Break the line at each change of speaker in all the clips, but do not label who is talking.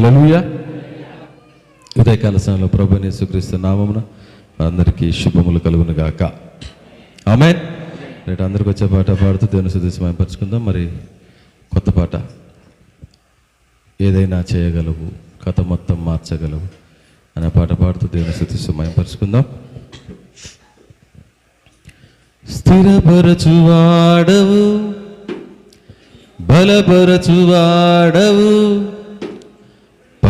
అలలుయ ఉదయకాల సమయంలో ప్రభు నేసుక్రీస్తు నామమున అందరికీ శుభములు కలుగును గాక. ఆమె రేటు అందరికి వచ్చే పాట పాడుతూ దేవుని సుదేశం పరుచుకుందాం మరి కొత్త పాట. ఏదైనా చేయగలవు కథ మొత్తం మార్చగలవు అనే పాట పాడుతూ దేవుని స్థుతి పరుచుకుందాం స్థిరపరచువాడవు బలపరచువాడవు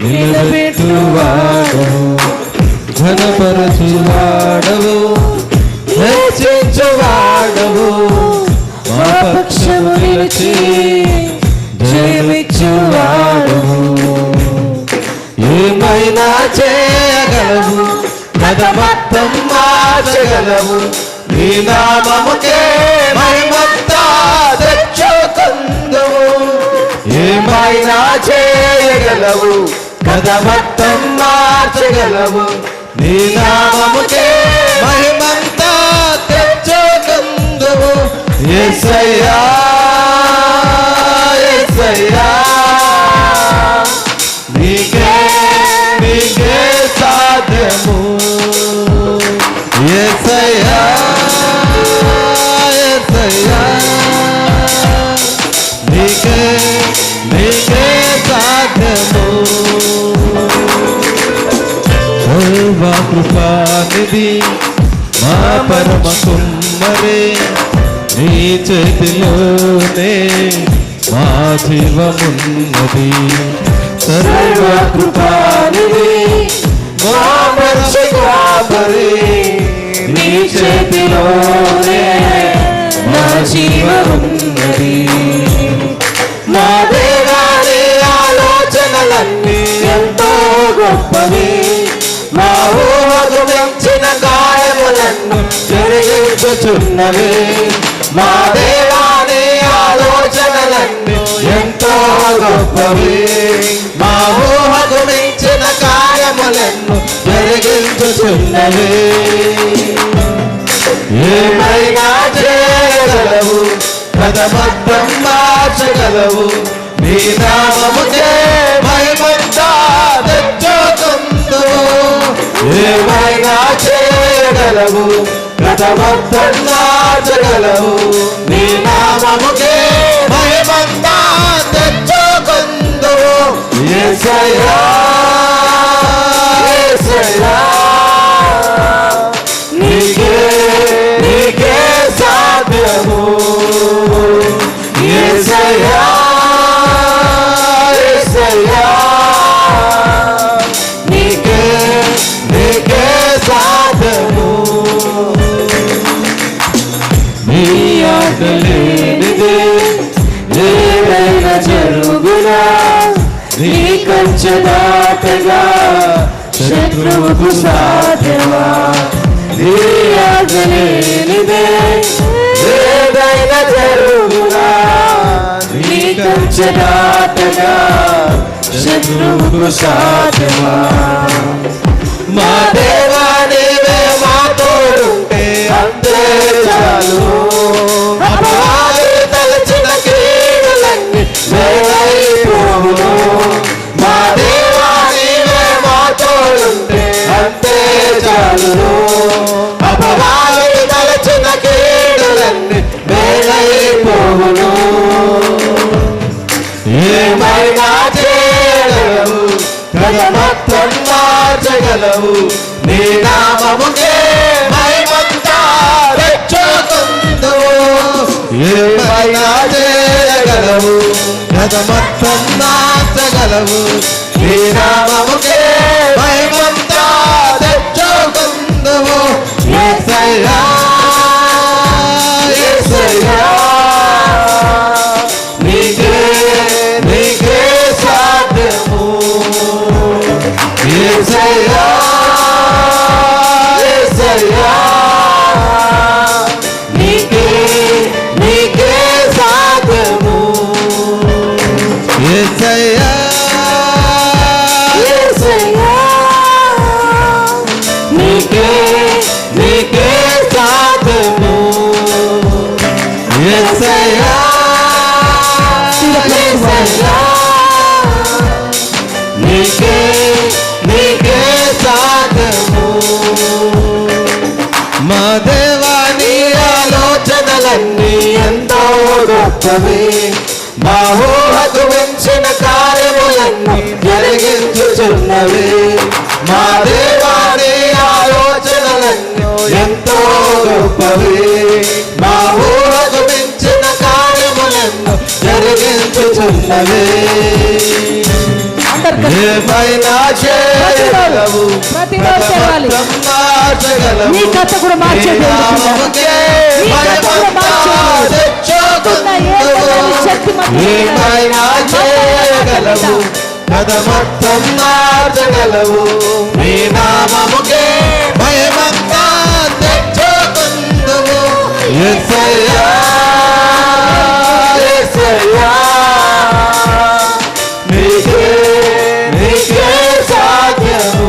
నిలబెట్టువాడు ఘనపరచువాడవు. హెచ్చించువాడవు మా పక్షము నిలిచి జయమిచ్చువాడవు ఏమైనా చేయగలవు? కథమత్తం మార్చగలవు. నీ నామముకే మహిమంతా తెచ్చుకుందువు. ఏమైనా చేయగలవు? కథ మొత్తం మార్చగలవు నీ నామముకే మహిమంతా తెచ్చుకుందువు యేసయ్యా యేసయ్యా కృపానిది మా పరమ కుమ్మరే నీ చేతిలోనే మా జీవమున్నది. సర్వ కృపానిది మా పరశురాపరి నీ చేతిలోనే మా జీవమున్నది. మా దేవాలే ఆలోచనలన్నీ ఎంతో గొప్పవి. మా ఊహకు మించిన గాయములను జరిగించుచున్నవి. మా దేవాని ఆలోచనలన్నీ ఎంతో గొప్పవి. మా ఊహకు మించిన కార్యములను జరిగించుచున్నవి. ఏమైనా చేయగలవు? కథ మొత్తం మార్చగలవు. నీ నామముకే మహిమంతా ఏమైనా చేయగలవు? కథ నీ నామముకే తెచ్చుకుందు ఏ సయా ఏ సయా కంచె శత్రువుకు సాధ్యమా? నీ ఆటలేనిదే ఏదైనా జరుగునా? నీ కంచె శత్రువుకు సాధ్యమా? మా దేవా నీవే మా తోడుంటే అంతే చాలు. అపరాధి తలచిన క్రీడలన్నీ అంతే చాలు తలచిన కీడులన్నీ వేరైపోవును ఏమైనా చేయగలవు? కథ మొత్తం మార్చగలవు నీ నామముకే మహిమంతా ఏమైనా చేయగలవు? కథ మొత్తం మార్చగలవు నీ నామముకే గొప్పవి మా ఊహకు మించిన కార్యములన్నీ జరిగించుచున్నవి. మా దేవాని ఆలోచనలన్నీ ఎంతో గొప్పవి. మా ఊహకు మించిన కార్యములన్నీ జరిగించుచున్నవి. ఏమైనా చేయగలవు?
ప్రతిరోజు నీ కథ కూడా మార్చే
ఏమైనా చేయగలవు. కథ మొత్తం మార్చగలవు. నీ నామముకే భయమంతా తెచ్చుకుందువు యేసయ్యా యేసయ్యా నీకే నీకే సాధ్యము.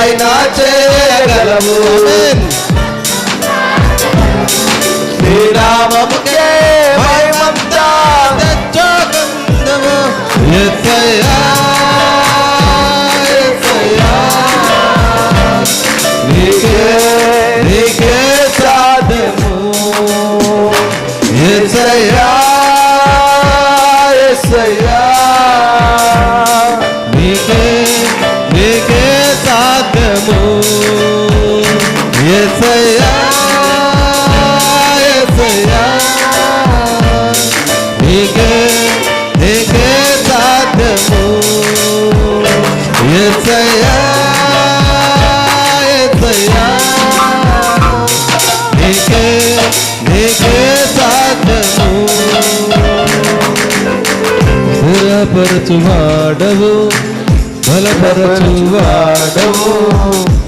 ఏమైనా చేయగలవు నీ యేసయ్యా యేసయ్యా నీకే నీకే సాధ్యము యేసయ్యా యేసయ్యా నీకే నీకే సాధ్యము స్థిరపరచువాడవు బలపరచువాడవు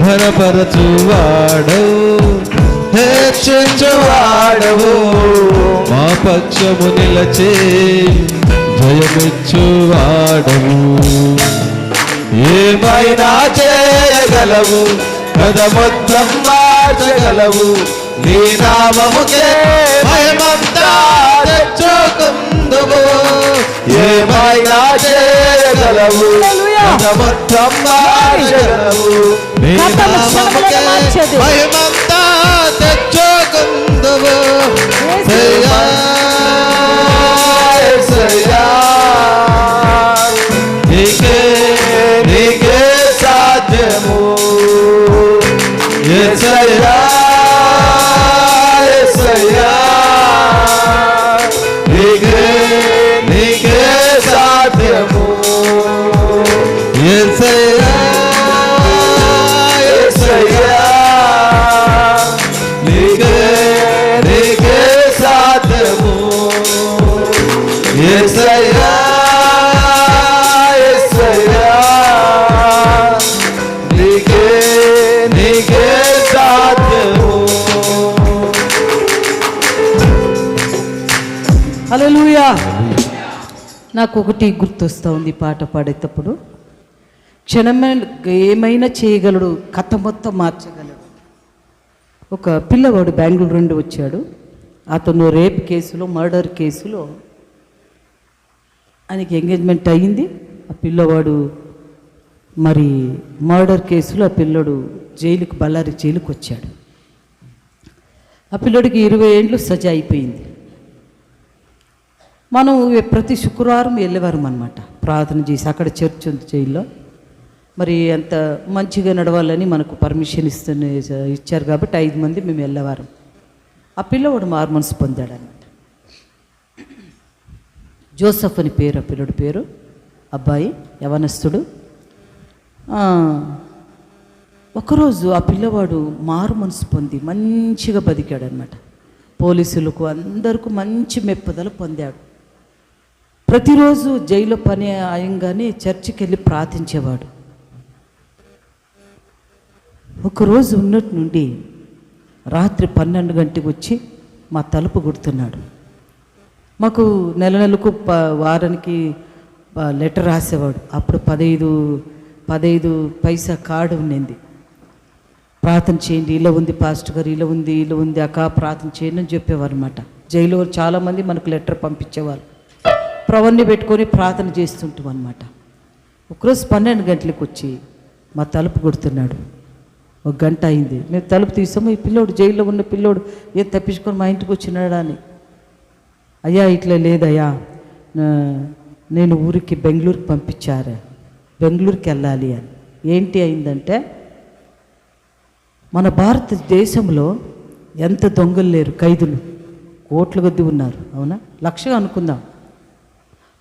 ఘనపరచువాడవు హెచ్చించువాడవు మా పక్షము నిలచే జయమిచ్చువాడవు. ఏమైనా చేయగలవు? కథ మొత్తం మార్చగలవు నీ నామముకే భయమంతా తెచ్చుకుందువు. ఏమైనా చేయగలవు?
హల్లెలూయా.
కథ నీకే నీకే సాధ్యము
హల్లెలూయా. నాకు ఒకటి గుర్తొస్తూ ఉంది పాట పాడేటప్పుడు. క్షణమే ఏమైనా చేయగలడు కథ మొత్తం మార్చగలడు. ఒక పిల్లవాడు బెంగళూరు నుండి వచ్చాడు. అతను రేప్ కేసులో మర్డర్ కేసులో ఆయనకి ఎంగేజ్మెంట్ అయ్యింది. ఆ పిల్లవాడు మరి మర్డర్ కేసులో ఆ పిల్లడు జైలుకు బళ్ళారి జైలుకు వచ్చాడు. ఆ పిల్లడికి ఇరవై ఏండ్లు సజా అయిపోయింది. మనం ప్రతి శుక్రవారం వెళ్ళేవారం అనమాట ప్రార్థన చేసి అక్కడ చర్చ్ ఉంది జైల్లో. మరి అంత మంచిగా నడవాలని మనకు పర్మిషన్ ఇస్తున్న ఇచ్చారు కాబట్టి ఐదు మంది మేము వెళ్ళేవారం. ఆ పిల్లవాడు మార్మన్స్ పొందాడనమాట పొందాడు అనమాట జోసఫ్ అని పేరు ఆ పిల్లడి పేరు. అబ్బాయి యవనస్తుడు ఒకరోజు ఆ పిల్లవాడు మారు మనసు పొంది మంచిగా బతికాడు అనమాట పోలీసులకు అందరికీ మంచి మెప్పుదల పొందాడు. ప్రతిరోజు జైలు పని అయంగానే చర్చికి వెళ్ళి ప్రార్థించేవాడు. ఒకరోజు ఉన్నట్టు నుండి రాత్రి పన్నెండు గంటకు వచ్చి మా తలుపు కొడుతున్నాడు మాకు నెల నెలకు వారానికి లెటర్ రాసేవాడు. అప్పుడు పదహైదు పదైదు పైసా కార్డు ఉండింది ప్రార్థన చేయండి ఇలా ఉంది పాస్టర్ గారు ఇలా ఉంది ఇలా ఉంది అక్క ప్రార్థన చేయండి అని చెప్పేవారు అనమాట జైలు చాలామంది మనకు లెటర్ పంపించేవారు. ప్రవన్ని పెట్టుకొని ప్రార్థన చేస్తుంటాం అనమాట ఒకరోజు పన్నెండు గంటలకు వచ్చి మా తలుపు కొడుతున్నాడు. ఒక గంట అయింది. మేము తలుపు తీసాము ఈ పిల్లోడు జైల్లో ఉన్న పిల్లోడు ఏం తప్పించుకొని మా ఇంటికి వచ్చినాడా అని. అయ్యా ఇట్లా లేదయ్యా. నేను ఊరికి బెంగళూరుకి పంపించారా? బెంగళూరుకి వెళ్ళాలి అని. ఏంటి అయిందంటే మన భారతదేశంలో ఎంత దొంగలు లేరు ఖైదులు. కోట్ల కొద్ది ఉన్నారు అవునా? లక్షగా అనుకుందాం.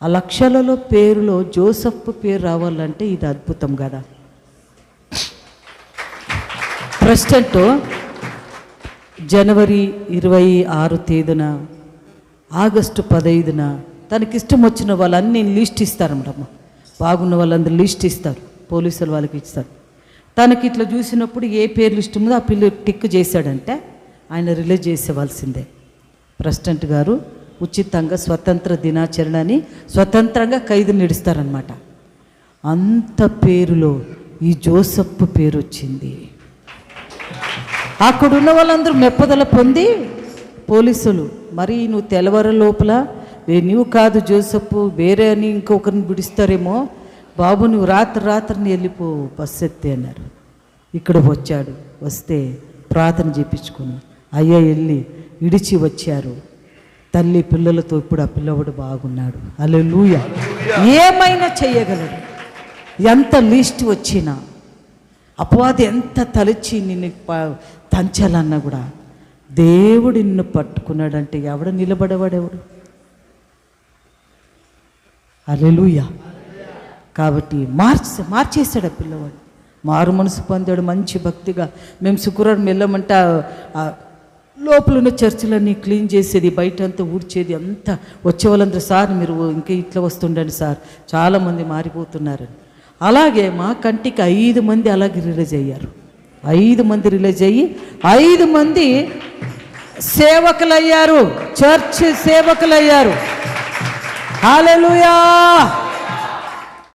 ఆ లక్షలలో పేరులో జోసఫ్ పేరు రావాలంటే ఇది అద్భుతం కదా. ప్రెసిడెంట్ జనవరి ఇరవై ఆరు తేదీన ఆగస్టు పదైదున తనకిష్టం వచ్చిన వాళ్ళన్నీ లిస్ట్ ఇస్తారన్నమాట బాగున్న వాళ్ళందరూ లిస్ట్ ఇస్తారు పోలీసులు వాళ్ళకి ఇస్తారు. తనకి ఇట్లా చూసినప్పుడు ఏ పేర్లు ఇష్టం ఉందో ఆ పిల్ల టిక్ చేశాడంటే ఆయన రిలీజ్ చేసేవలసిందే. ప్రెసిడెంట్ గారు ఉచితంగా స్వతంత్ర దినాచరణ అని స్వతంత్రంగా ఖైదు నిడుస్తారనమాట అంత పేరులో ఈ జోసఫ్ పేరు వచ్చింది. అక్కడ ఉన్న వాళ్ళందరూ మెప్పదల పొంది పోలీసులు మరి నువ్వు తెల్లవారు లోపల "ఏ, నువ్వు కాదు జోసప్పు వేరే అని ఇంకొకరిని బిడిస్తారేమో బాబు నువ్వు రాత్రి రాత్రిని వెళ్ళిపో బస్సు ఎత్తే అన్నారు. ఇక్కడ వచ్చాడు వస్తే ప్రార్థన చేపించుకుని అయ్యా వెళ్ళి ఇడిచి వచ్చారు. తల్లి పిల్లలతో ఇప్పుడు ఆ పిల్లవాడు బాగున్నాడు. అల్లెలూయ ఏమైనా చేయగలడు. ఎంత లిస్ట్ వచ్చినా అపవాది ఎంత తలచి నిన్ను తంచాలన్నా కూడా దేవుడు నిన్ను పట్టుకున్నాడంటే ఎవడు నిలబడేవాడెవడు? అలెలుయ కాబట్టి మార్చి మార్చేశాడు ఆ పిల్లవాడు. మారు మనసు పొందాడు మంచి భక్తిగా. మేము శుక్రవారం వెళ్ళమంటే లోపల ఉన్న చర్చిలన్నీ క్లీన్ చేసేది బయట అంతా ఊడ్చేది అంతా వచ్చే వాళ్ళందరూ సార్ మీరు ఇంకా ఇట్లా వస్తుండండి సార్. చాలామంది మారిపోతున్నారని. అలాగే మా కంటికి ఐదు మంది అలాగే రిలీజ్ అయ్యారు. ఐదు మంది రిలీజ్ అయ్యి ఐదు మంది సేవకులయ్యారు. చర్చ్ సేవకులయ్యారు. Hallelujah!